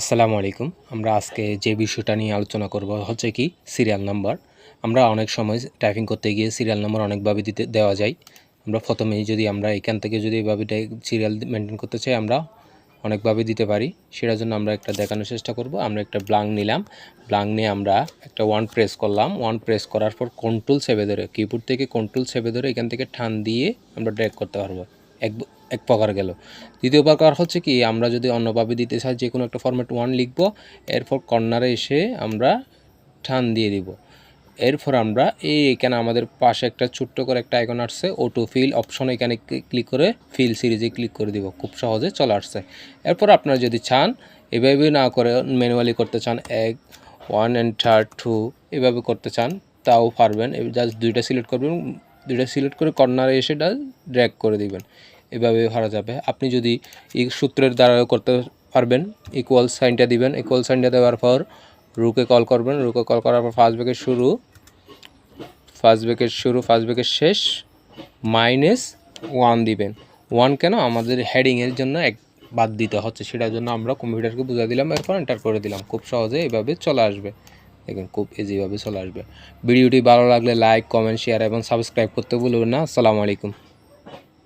আসসালামু আলাইকুম। আমরা আজকে যে বিষয়টা নিয়ে আলোচনা করব হচ্ছে কি সিরিয়াল নাম্বার আমরা অনেক সময় টাইপিং করতে গিয়ে সিরিয়াল নাম্বার অনেকভাবে দিতে দেওয়া যায়। আমরা প্রথমেই যদি আমরা এখান থেকে যদি এভাবে সিরিয়াল মেনটেন করতে চাই, আমরা অনেকভাবে দিতে পারি। সেটার জন্য আমরা একটা দেখানোর চেষ্টা করব। আমরা একটা ব্লাঙ্ক নিলাম। ব্লাঙ্ক নিয়ে আমরা একটা ওয়ান প্রেস করলাম। ওয়ান প্রেস করার পর কন্ট্রোল সেভে ধরে কিবোর্ড থেকে কন্ট্রোল সেভে ধরে এখান থেকে ঠান দিয়ে আমরা ড্র্যাগ করতে পারব। এক এক প্রকার গেল। দ্বিতীয় প্রকার হচ্ছে কি, আমরা যদি অন্যভাবে দিতে চাই, যে কোনো একটা ফরম্যাট ওয়ান লিখব, এরপর কর্নারে এসে আমরা টান দিয়ে দিব। এরপর আমরা এই এখানে আমাদের পাশে একটা ছোট্ট করে একটা আইকন আসছে অটো ফিল অপশন এখানে ক্লিক করে ফিল সিরিজে ক্লিক করে দিব। খুব সহজে চলে আসছে। এরপর আপনারা যদি চান, এভাবে না করে ম্যানুয়ালি করতে চান, এক ওয়ান অ্যান্ড থার্ড টু এভাবে করতে চান, তাও পারবেন। জাস্ট দুইটা সিলেক্ট করবেন, দুইটা সিলেক্ট করে কর্নারে এসে ড্র্যাগ করে দিবেন। এভাবে হারা যাবে। আপনি যদি এই সূত্রের দ্বারা করতে পারবেন ইকুয়াল সাইনটা দিবেন। ইকুয়াল সাইনটা দেওয়ার পর রুকে কল করবেন। রুকে কল করার পর ফার্স্ট ব্রেকের শুরু। ফার্স্ট ব্রেকের শুরু ফার্স্ট ব্রেকের শেষ মাইনাস ওয়ান দিবেন। ওয়ান কেন? আমাদের হেডিংয়ের জন্য এক বাদ দিতে হচ্ছে। সেটার জন্য আমরা কম্পিউটারকে বুঝা দিলাম, এরপর এন্টার করে দিলাম। খুব সহজে এভাবে চলে আসবে। দেখুন, খুব ইজিভাবে চলে আসবে। ভিডিওটি ভালো লাগলে লাইক কমেন্ট শেয়ার এবং সাবস্ক্রাইব করতে ভুলবেন না। আসসালামু আলাইকুম।